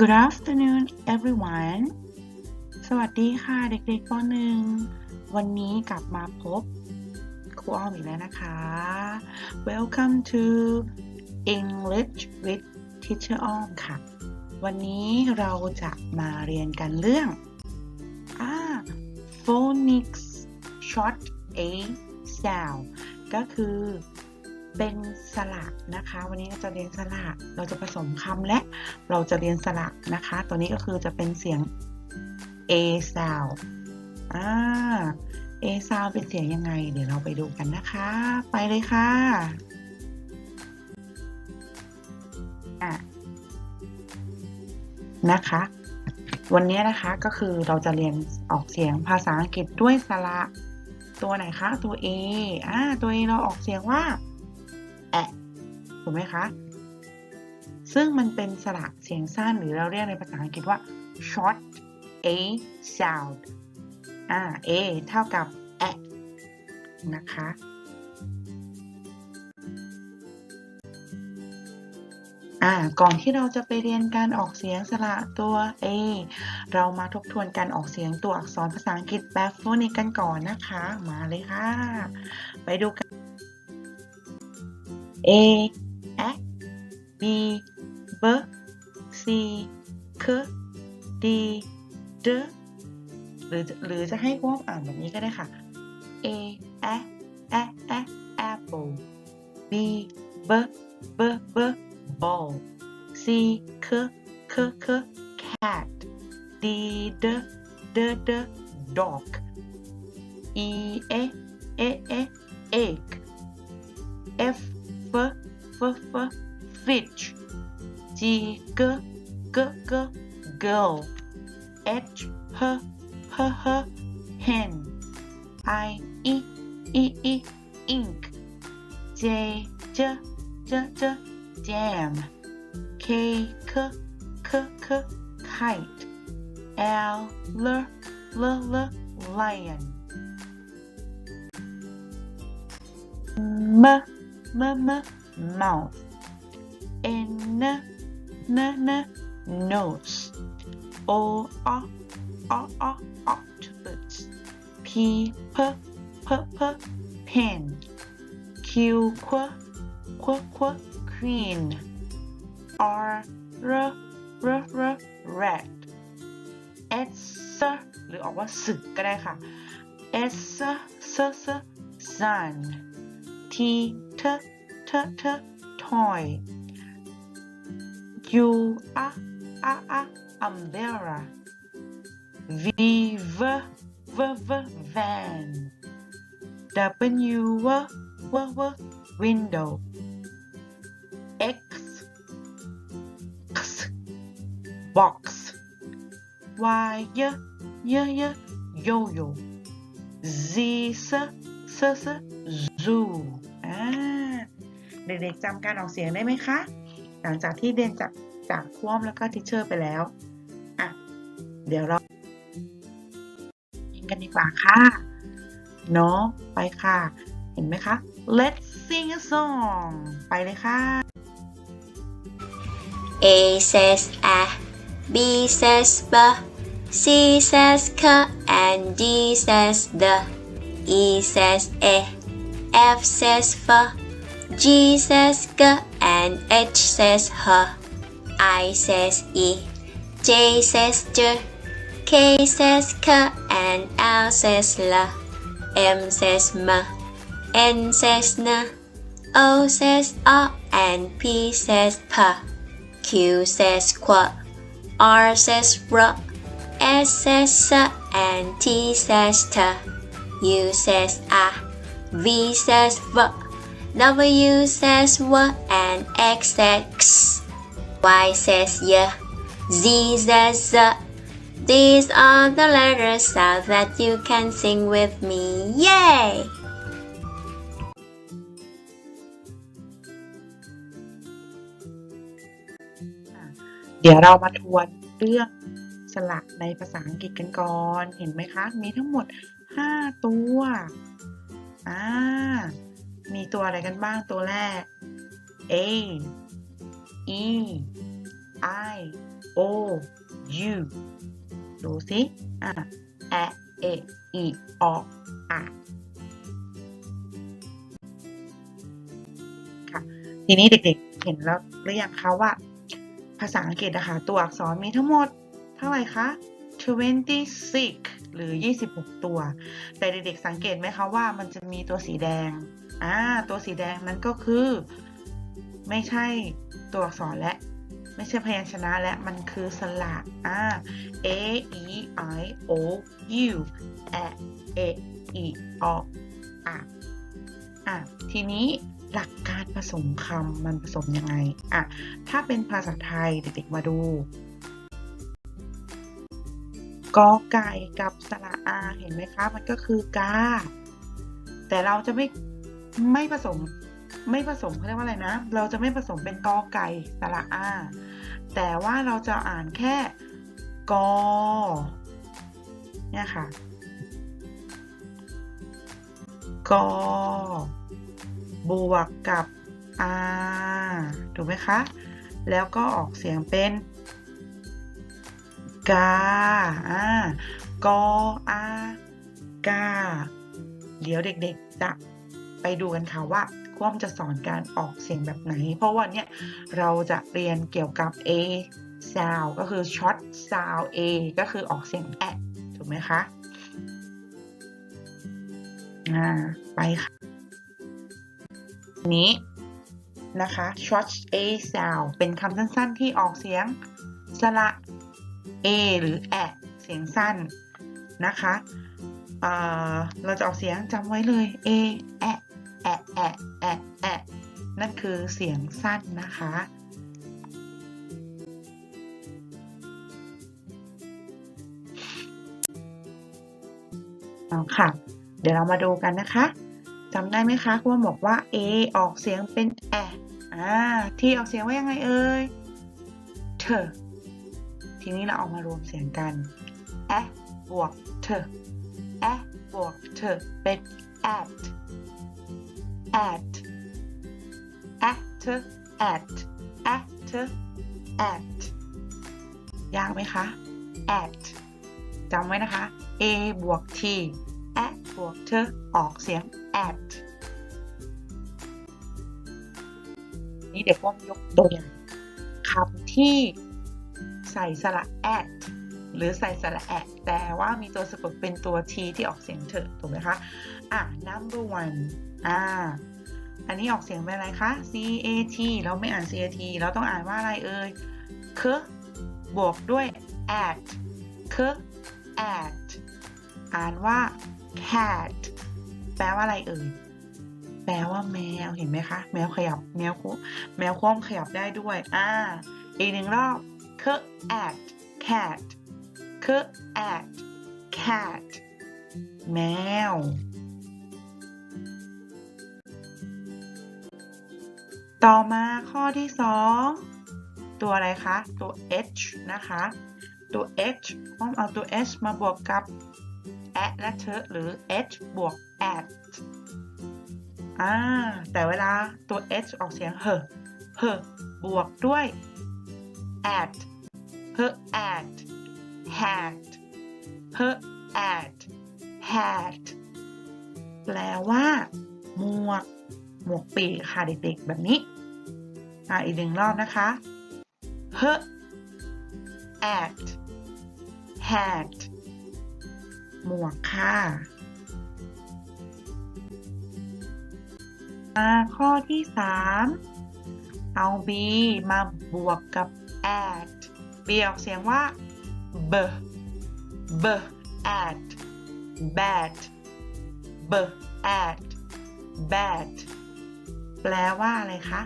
Good afternoon everyone สวัสดีค่ะเด็กๆป .1 วันนี้กลับมาพบครูอ้อมอีกแล้วนะคะ Welcome to English with Teacher อ้อมค่ะ วันนี้เราจะมาเรียนกันเรื่องอ่า phonics short a sound ก็คือ เป็นสระนะคะ วันนี้เราจะเรียนสระเราจะผสมคำและเราจะเรียนสระนะคะ ตัวนี้ก็คือจะเป็นเสียง a sound อ่า a sound เป็นเสียงยังไง เดี๋ยวเราไปดูกันนะคะ ไปเลยค่ะอะนะคะ วันนี้นะคะก็คือเราจะเรียนออกเสียงภาษาอังกฤษด้วยสระตัวไหนคะ ตัว A อ่าตัว A เราออกเสียงว่า แอะถูกไหมคะ ซึ่งมันเป็นสระเสียงสั้นหรือเราเรียกในภาษาอังกฤษว่า short a sound อ่า a เท่ากับแอะนะคะ อ่า ก่อนที่เราจะไปเรียนการออกเสียงสระตัว a เรามาทบทวนการออกเสียงตัวอักษรภาษาอังกฤษแบบโฟนิกกันก่อนนะคะ มาเลยค่ะ ไปดูกัน a a b b c k d d หรือหรือจะให้พวกอ่านแบบนี้ก็ได้ค่ะ a a a a apple b b b b ball c k k k cat d d d d dog e e e e egg f f f f fish g g g g girl h h h h hen. I e e e ink. J j j j jam. K k k k kite. L l l l lion. M m m mouth n n n nose o o o o octopus p p p p pen q q q q queen r r r r rat s หรือออกว่าสึกก็ได้ค่ะ s s s sun t t t t toy. U a a a umbrella. V v v v van. W w w window. X x box. Y y y y yo yo. Z s s s zoo เด็กๆจำการออกเสียงได้ไหมคะ หลังจากที่เรียนจากจากคว่มแล้วก็ทิเชอร์ไปแล้วอะเดี๋ยวเราเรียนกันดีกว่าค่ะเนาะไปค่ะ เห็นไหมคะ Let's sing a song ไปเลยค่ะ A says A, B says B, C says K, and D says D. E says E, F says F, G says G, and H says H. I says E, J says J, K says K, and L says L. M says M, N says N, O says O, and P says P. Q says Qu, R says R, S says S, and T says T. U says A, V says V, W says W, and X says X. Y says Y, Z says Z. These are the letters so that you can sing with me. Yay! เดี๋ยวเรามาทวนเรื่องสระในภาษาอังกฤษกันก่อน เห็นไหมคะ มีทั้งหมด 5 ตัว อ่า มีตัวอะไรกันบ้างตัวแรก A E I o u ดูสิอะ a e i o อะค่ะ ทีนี้เด็กๆ เห็นแล้วหรือยังคะว่า ภาษาอังกฤษนะคะตัวอักษรมีทั้งหมดเท่าไหร่คะ26 หรือ 26 ตัว แต่เด็กๆ สังเกตไหมคะว่ามันจะมีตัวสีแดง อ่าตัวสีแดงนั้นก็คือ ไม่ใช่ตัวอักษรและ ไม่ใช่พยัญชนะและมันคือสระอ่า a e i o u a e i o อะอะทีนี้หลักการผสมคำมันผสมยังไงอะถ้าเป็นภาษาไทยเด็กๆมาดูกอไก่กับสระอาเห็นไหมคะ มันก็คือกา แต่เราจะไม่ ไม่ผสมไม่ผสมเขาเรียกว่าอะไรนะ เราจะไม่ผสมเป็นกอไก่สระอา แต่ว่าเราจะอ่านแค่กอเนี่ยค่ะกอบวกกับอาถูกไหมคะ แล้วก็ออกเสียงเป็นกาอ่ากออากา เดี๋ยวเด็กๆจะ ไปดูกันค่ะว่าคว่ำจะสอนการออกเสียงแบบไหน เพราะว่าเนี่ยเราจะเรียนเกี่ยวกับ a sound ก็คือ short sound a ก็คือออกเสียงแอะถูกไหมคะอ่าไปค่ะนี้นะคะ short a sound เป็นคำสั้นๆ ที่ออกเสียงสระ a หรือแอะเสียงสั้นนะคะเเราจะออกเสียงจำไว้เลย a แอะ แอะแอะแอะนั่นคือเสียงสั้นนะคะเอาค่ะ เดี๋ยวเรามาดูกันนะคะจำได้ไหมคะคุณว่าบอกว่า a ออกเสียงเป็นแอะอ่าที่ออกเสียงว่ายังไงเอ่ยเธอทีนี้เราเอามารวมเสียงกัน a บวกเธอ a บวกเธอเป็น at at at at at at ยากไหมคะ at จำไว้นะคะ a บวก t at บวกเธอออกเสียง at นี่เดี๋ยวว่ายกตัวอย่างคำที่ใส่สระ at หรือใส่สระแอะแต่ว่ามีตัวสะกดเป็นตัว t ที่ออกเสียงเถอะถูกไหมคะ อะ number one อ่า อันนี้ออกเสียงเป็นอะไรคะ c a t เราไม่อ่าน c a t เราต้องอ่านว่าอะไรเอ่ยคบวกด้วย at ค at อ่านว่า cat แปลว่าอะไรเอ่ย แปลว่าแมว เห็นไหมคะ แมวขยับ แมวคุแมวคว่ำขยับได้ด้วย อ่า อีกหนึ่งรอบ k at cat k at cat แมว ต่อมาข้อที่ 2 ตัวอะไรคะ ตัว h นะคะ ตัว h ต้องเอาตัว h มาบวกกับ at และเธอหรือ h บวก at อ่าแต่เวลาตัว h ออกเสียงเหอเหบวกด้วย at her at hat her at hat แปลว่า หมวก หมวกปีกค่ะเด็กๆแบบนี้ อ่าอีกหนึ่งรอบนะคะ h at hat หมวกค่ะมาข้อที่ 3 เอา b มาบวกกับ at b ออกเสียงว่า b b at bat b at bat แปลว่าอะไรคะ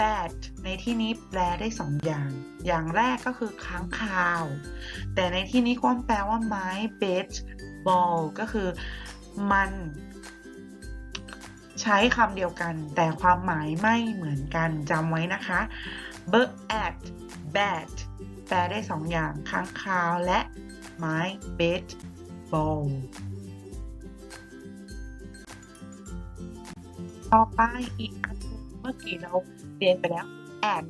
bat ในที่นี้แปลได้สองอย่าง อย่างแรกก็คือค้างคาว แต่ในที่นี้ความแปลว่าไม้ baseball ก็คือมันใช้คำเดียวกัน แต่ความหมายไม่เหมือนกันจำไว้นะคะ b at bat แปลได้สองอย่างค้างคาวและไม้ baseball ต่อไปอีกอันเมื่อกี้เรา เรียนไปแล้ว at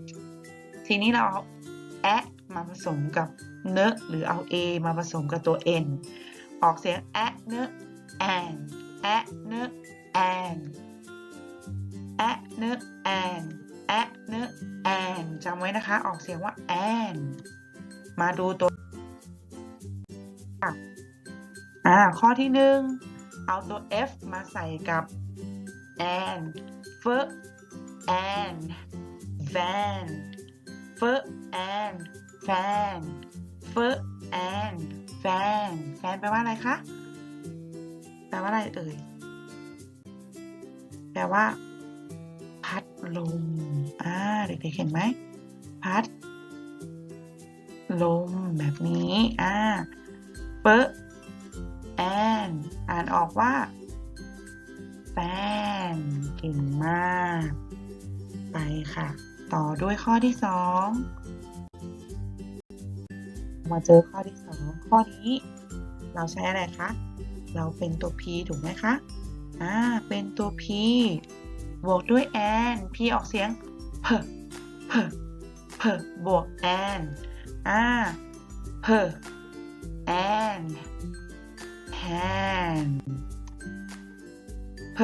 ทีนี้เราเอา at มาผสมกับเนอะหรือเอา a มาผสมกับตัว n ออกเสียงแอะเนอะแอนแอะเนอะแอนแอะเนอะแอนแอะเนอะแอนจำไว้นะคะ ออกเสียงว่าแอนมาดูตัว อ่า ข้อที่หนึ่งเอาตัว f มาใส่กับ and f and van f and fan f and fan fan แปลว่าอะไรคะ แปลว่าอะไรเอ่ย แปลว่า พัดลม อ่า เด็กๆเห็นไหม พัด ลมแบบนี้ อ่าเฟแอนอ่านออกว่าแฟนเก่งมาก ไปค่ะ ต่อด้วยข้อที่สองมาเจอข้อที่สองข้อนี้ เราใช้อะไรคะ เราเป็นตัว p ถูกไหมคะ อ่า เป็นตัว p บวกด้วย and p ออกเสียง p p p บวก and อ่า p and pan p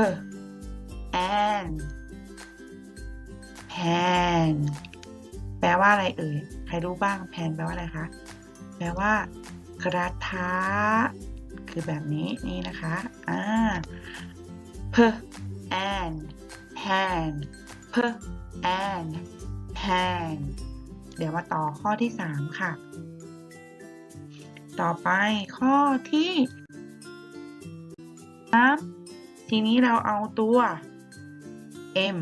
and pan แปลว่าอะไรเอ่ย ใครรู้บ้าง pan แปลว่าอะไรคะ แปลว่า กระทะ คือแบบนี้นี่นะคะ อ่า p and pan p and pan เดี๋ยวมาต่อข้อที่ 3 ค่ะ ต่อไปข้อที่3ทีนี้เราเอาตัว m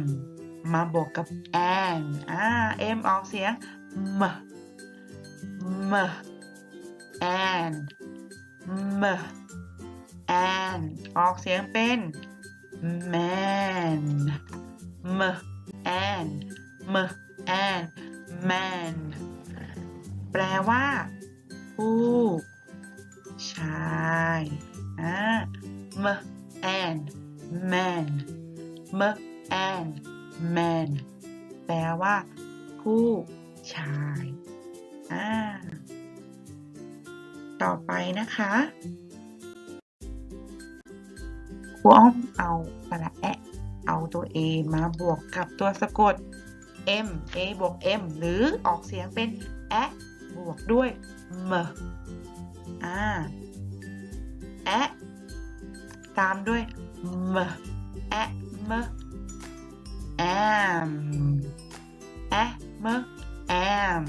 มาบวกกับแอนอ่าเอ็มออกเสียงม m an m มแอนออกเสียงเป็น man m an m an man แปลว่า ผู้ชายอ่า m and man m and man แปลว่า ผู้ชายอ่าต่อไปนะคะครูอ้อมเอาสระแอะเอาตัว A มาบวกกับตัวสะกด M A บวก M หรือออกเสียงเป็นแอะบวกด้วย m อ่าแอะตามด้วย m แอะ m แอมแอะ m แอม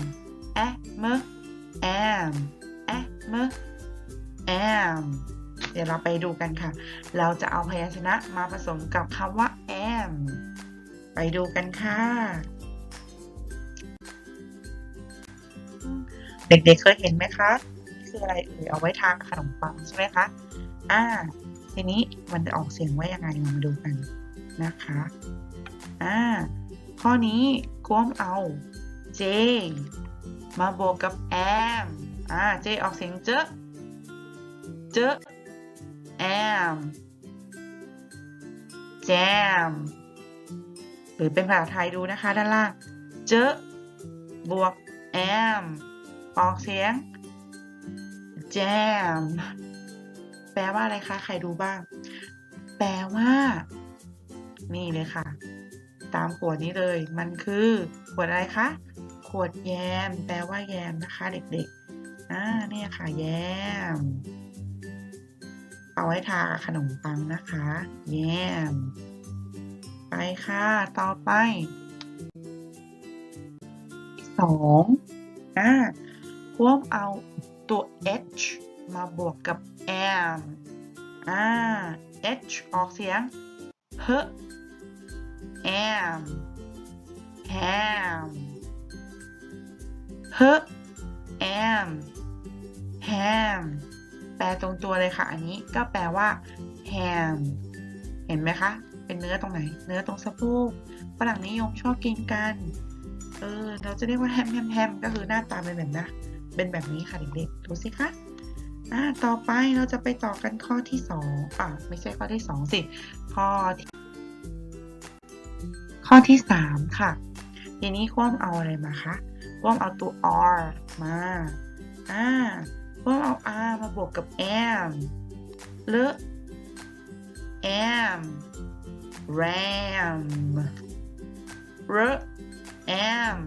แอะ m แอมแอะ m แอมเดี๋ยวเราไปดูกันค่ะ เราจะเอาพยัญชนะมาผสมกับคำว่า am ไปดูกันค่ะเด็กๆเคยเห็นไหมคะนี่คืออะไรเอ่ยเอาไว้ทาขนมปังใช่ไหมคะ อ่า ทีนี้มันจะออกเสียงว่ายังไงเรามาดูกันนะคะ อ่าข้อนี้ก้มเอา J มาบวกกับ am อ่า J ออกเสียงเจอเจอ am jam หรือเป็นภาษาไทยดูนะคะด้านล่าง เจอบวก am ออกเสียง jam แปลว่าอะไรคะ ใครดูบ้าง แปลว่า นี่เลยค่ะ ตามขวดนี้เลย มันคือขวดอะไรคะ ขวดแยม แปลว่าแยมนะคะ เด็กๆ อ่าเนี่ยค่ะแยม เอาไว้ทากับขนมปังนะคะ แยม ไปค่ะ ต่อไปสองอ่าควบเอาตัว h มาบวกกับ am อ่า h ออกเสียง h am ham h am ham แปลตรงตัวเลยค่ะ อันนี้ก็แปลว่า ham เห็นไหมคะ เป็นเนื้อตรงไหน เนื้อตรงสะโพกฝรั่งนิยมชอบกินกัน เออ เราจะเรียกว่าแฮมแฮมแฮมก็คือหน้าตาเป็นแบบนะเป็นแบบนี้ค่ะเด็กๆ ดูสิคะอ่าต่อไปเราจะไปต่อกันข้อที่สองอ่าไม่ใช่ข้อที่สองสิ ข้อที่ อที่สามค่ะ ทีนี้คว่ำเอาอะไรมาคะควมเอาตัว r มาอ่าพวมเอา r มาบวกกับ am เลอะ am ram ร am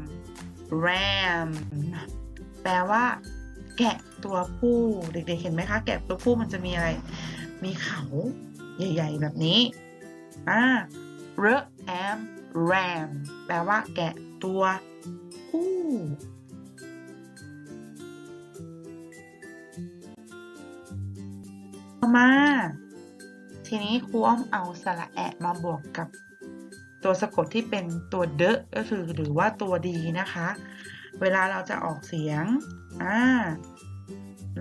ram แปลว่า แกะตัวผู้ เด็กๆ เห็นไหมคะ แกะตัวผู้มันจะมีอะไร มีเขา ใหญ่ ๆ แบบนี้ อ่า r am ram แปลว่าแกะตัวผู้ต่อมา ทีนี้ครูอ้อมเอาสระแอะมาบวกกับตัวสะกดที่เป็นตัวเดะก็คือหรือว่าตัวดีนะคะ เวลาเราจะออกเสียง อ่า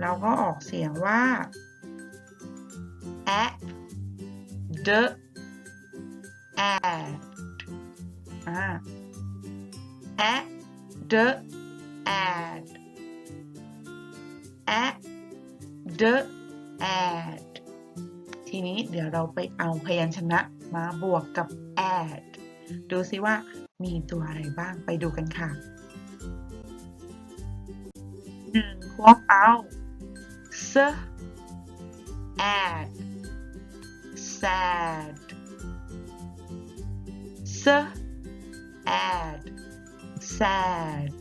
เราก็ออกเสียงว่าแอะเดะแอ อ่าแอะเดะแอดแอะเดแอดทีนี้เดี๋ยวเราไปเอาพยัญชนะมาบวกกับ add ดูซิว่ามีตัวอะไรบ้างไปดูกันค่ะหนึ่งควบเอา s add sad s add sad sad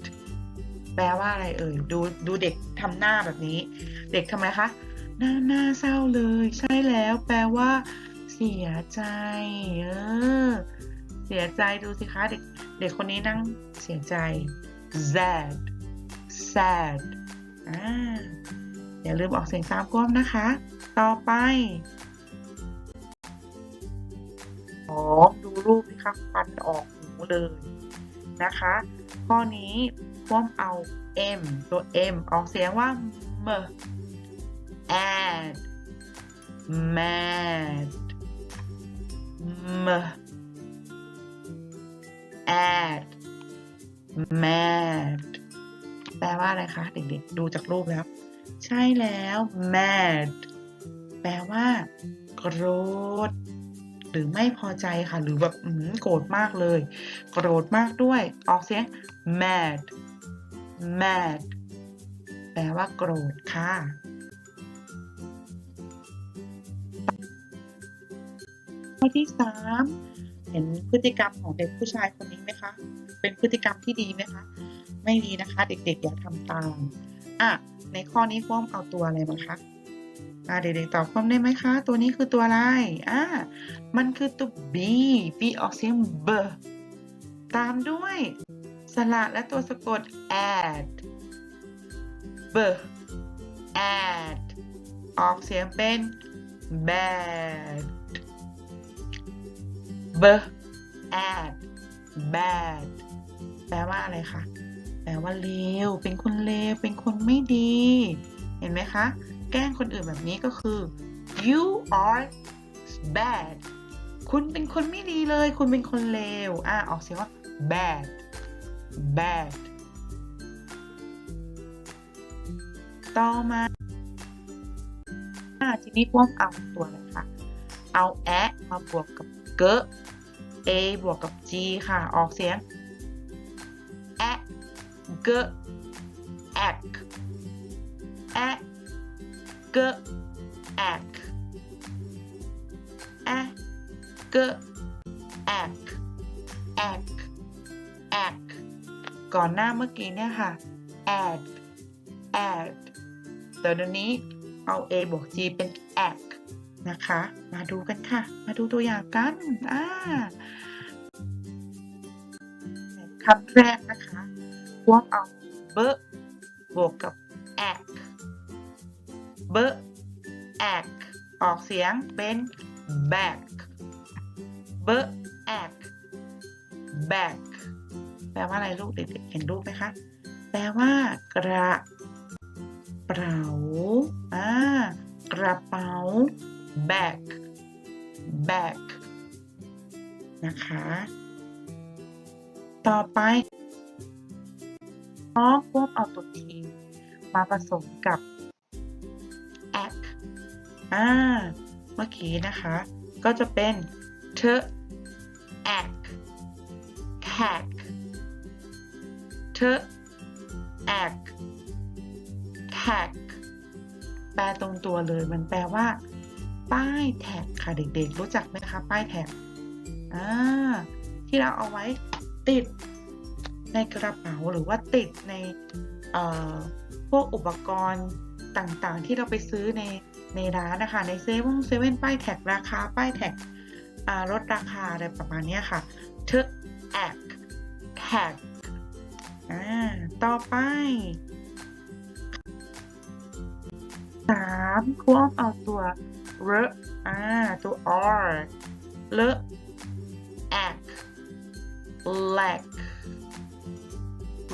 แปลว่าอะไรเอ่ย ดูดูเด็กทำหน้าแบบนี้ เด็กทำไมคะ หน้าหน้าเศร้าเลย ใช่แล้ว แปลว่า เสียใจ เออ เสียใจดูสิคะเด็กเด็กคนนี้นั่งเสียใจ sad sad อ่าอย่าลืมออกเสียงตามก้มนะคะ ต่อไปสองดูรูปสิคะฟันออก เลยนะคะ ข้อนี้ก้มเอา m ตัว m ออกเสียงว่า m add mad m add mad แปลว่าอะไรคะเด็กๆ ดูจากรูปแล้ว ใช่แล้ว mad แปลว่าโกรธ หรือไม่พอใจค่ะ หรือแบบโกรธมากเลย โกรธมากด้วย ออกเสียง mad mad แปลว่าโกรธค่ะข้อที่สามเห็นพฤติกรรมของเด็กผู้ชายคนนี้ไหมคะ เป็นพฤติกรรมที่ดีไหมคะ ไม่ดีนะคะ เด็กๆอย่าทำตาม อะ ในข้อนี้ฟ้อมเอาตัวอะไรมาคะ เด็กๆตอบฟ้อมได้ไหมคะ ตัวนี้คือตัวอะไรอะมันคือตัว B B ออกเสียง B ตามด้วย สระและตัวสะกด add B add ออกเสียงเป็น bad b add bad แปลว่าอะไรคะ แปลว่าเลว เป็นคนเลว เป็นคนไม่ดี เห็นไหมคะ แกล้งคนอื่นแบบนี้ก็คือ you are bad คุณเป็นคนไม่ดีเลย คุณเป็นคนเลว อะ ออกเสียงว่า bad bad ต่อมาอะทีนี้พวกเอาตัวอะไรคะเอาแอะมาบวกกับเกะ a บวกกับ g ค่ะ ออกเสียงแอะเกะแอกแอะ เกะแอกแอะเกแอกแอกแอกก่อนหน้าเมื่อกี้เนี่ยค่ะ add add แต่เดี๋ยวนี้เอา a บวก g เป็น act นะคะ มาดูกันค่ะ มาดูตัวอย่างกัน อ่าคำแรกนะคะพวกเอาเบะบวกกับ เสียงเป็น back เบะ act back แปลว่าอะไรลูกเด็กๆเห็นรูปไหมคะ แปลว่ากระเป๋าอ่ากระเป๋า bag bag นะคะ ต่อไปน้องพวกเอาตัวทีมาผสมกับ act อ่า เมื่อกี้นะคะ ก็จะเป็น t ac tack t act tag แปลตรงตัวเลย มันแปลว่า ป้ายแท็กค่ะเด็กๆ รู้จักไหมคะ ป้ายแท็กอ่าที่เราเอาไว้ติดในกระเป๋าหรือว่าติดในพวกอุปกรณ์ต่างๆ ที่เราไปซื้อใน ในร้านนะคะ ในเซเว่นเซเว่นป้ายแท็กราคา ป้ายแท็กลดราคาอะไรประมาณนี้ค่ะ to act tag อ่าต่อไปสามควบเอาตัว r อ่าตัว r เล act leg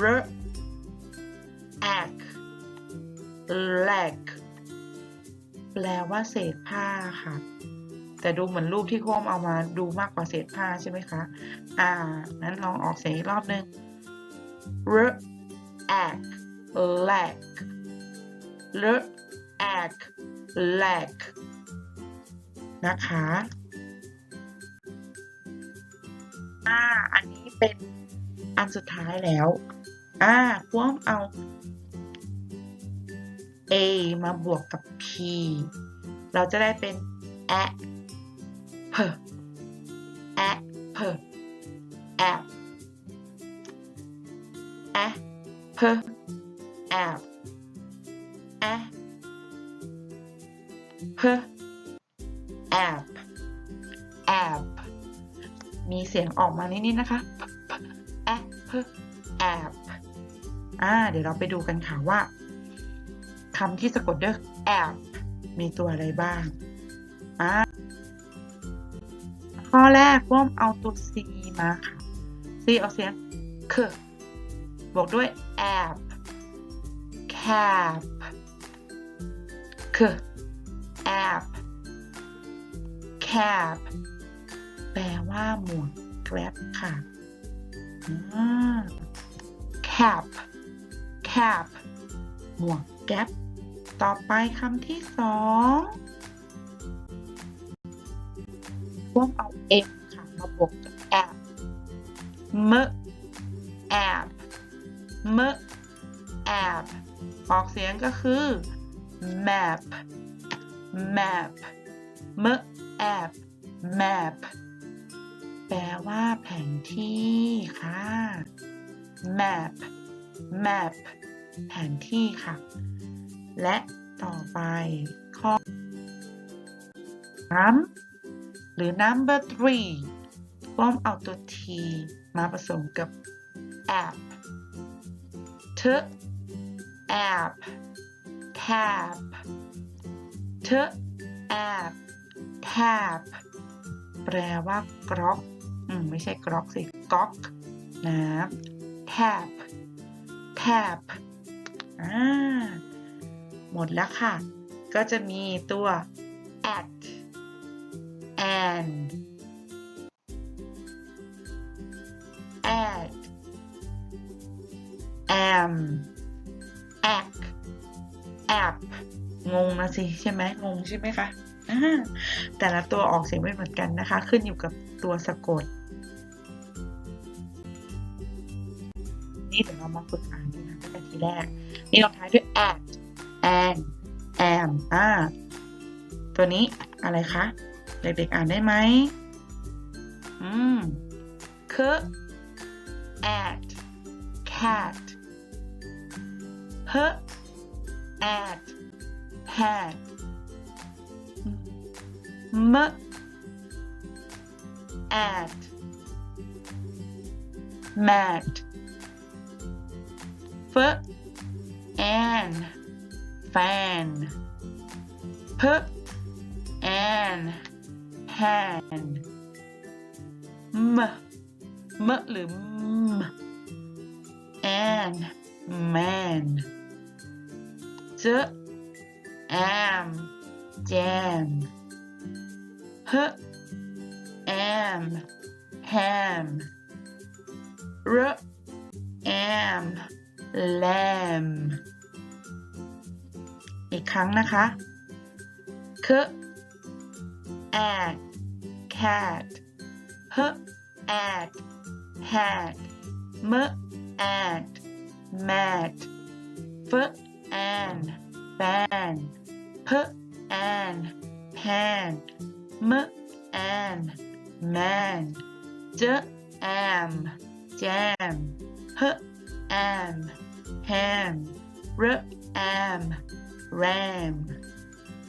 r act leg แแปลว่าเศษผ้าค่ะ แต่ดูเหมือนรูปที่โค้มเอามาดูมากกว่าเศษผ้าใช่ไหมคะ อ่า นั้นลองออกเสียงอีกรอบหนึ่ง r act leg r act leg นะคะ อ่า อันนี้เป็นอันสุดท้ายแล้ว อ่าพ่วมเอา a มาบวกกับ p เราจะได้เป็น a p a p a p a p a p a p app app มีเสียงออกมานิดๆนะคะ app app อ่า เดี๋ยวเราไปดูกันค่ะว่า คำที่สะกดด้วย app มีตัวอะไรบ้างอ่าข้อแรกว่อมเอาตัว c มาค่ะ c เอาเสียง k บวกด้วย app cap k app cap แปลว่าหมวก grab ค่ะอ่า cap cap หมวกแก๊ป ต่อไปคำที่สองพวกเอา m ค่ะ มาบวกกับ app m app m app ออกเสียงก็คือ map map m app map แปลว่าแผนที่ค่ะ map map แผนที่ค่ะ และต่อไปข้อ 3 หรือ number three ป้อมเอาตัว t มาผสมกับ app t app tap t app tap แปลว่ากรอกอืมไม่ใช่กรอกสิก๊อกน้ำ tap tap อ่า หมดแล้วค่ะ ก็จะมีตัว at and at am act app งงนะสิใช่ไหมงงใช่ไหมคะแต่ละตัวออกเสียงไม่เหมือนกันนะคะ ขึ้นอยู่กับตัวสะกด นี่เดี๋ยวเรามาฝึกอ่านกันนะแต่ทีแรก นี่ลงท้ายด้วย at แอนแอนอ่า ตัวนี้อะไรคะ เด็กๆอ่านได้ไหมอืมคือ at cat h at hat m at mat f and fan p and pan m m หรือ m and man j am jam h am ham r am lamb อีกครั้งนะคะ k at cat h at hat m at mat f an fan p an pan m an man j am jam h am ham r am ram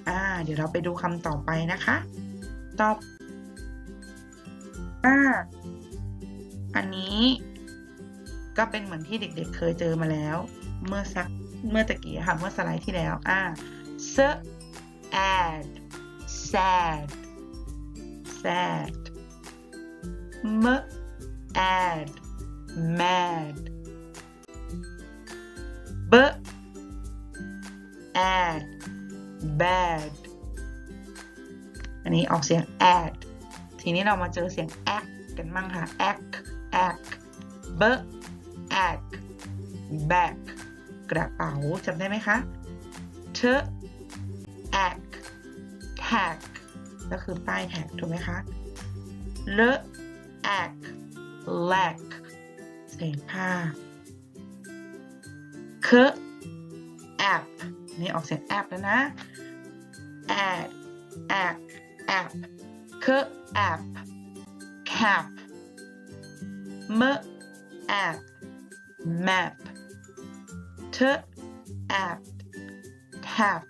อ่า เดี๋ยวเราไปดูคำต่อไปนะคะ ตอบอ่าอันนี้ก็เป็นเหมือนที่เด็กๆ เคยเจอมาแล้ว เมื่อสักเมื่อตะกี้ค่ะเมื่อสไลด์ที่แล้ว อ่า s ad sad sad m ad mad b ad bad อันนี้ออกเสียง add ทีนี้เรามาเจอเสียง act กันบ้างค่ะ act act b act back กระเป๋าจำได้ไหมคะ t act tag ก็คือป้ายแท็กถูกไหมคะ l act lack เศษผ้า k app นี่ออกเสียง app แล้วนะ add act app k app cap m app map t app tap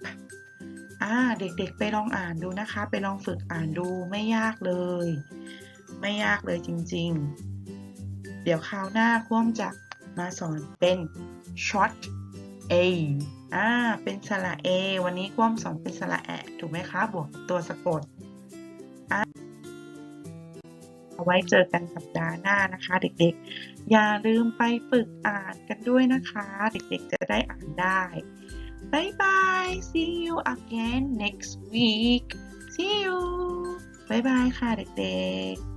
อ่าเด็กๆไปลองอ่านดูนะคะ ไปลองฝึกอ่านดูไม่ยากเลย ไม่ยากเลยจริงๆ เดี๋ยวคราวหน้าคว่มจะมาสอนเป็น short a อ่า เป็นสระ a วันนี้คว่มสอนเป็นสระแอะถูกไหมคะ บวกตัวสะกดอะเอาไว้เจอกันสัปดาห์หน้านะคะ เด็กๆ อย่าลืมไปฝึกอ่านกันด้วยนะคะ เด็กๆจะได้อ่านได้ Bye bye see you again next week see you บายบายค่ะเด็กๆ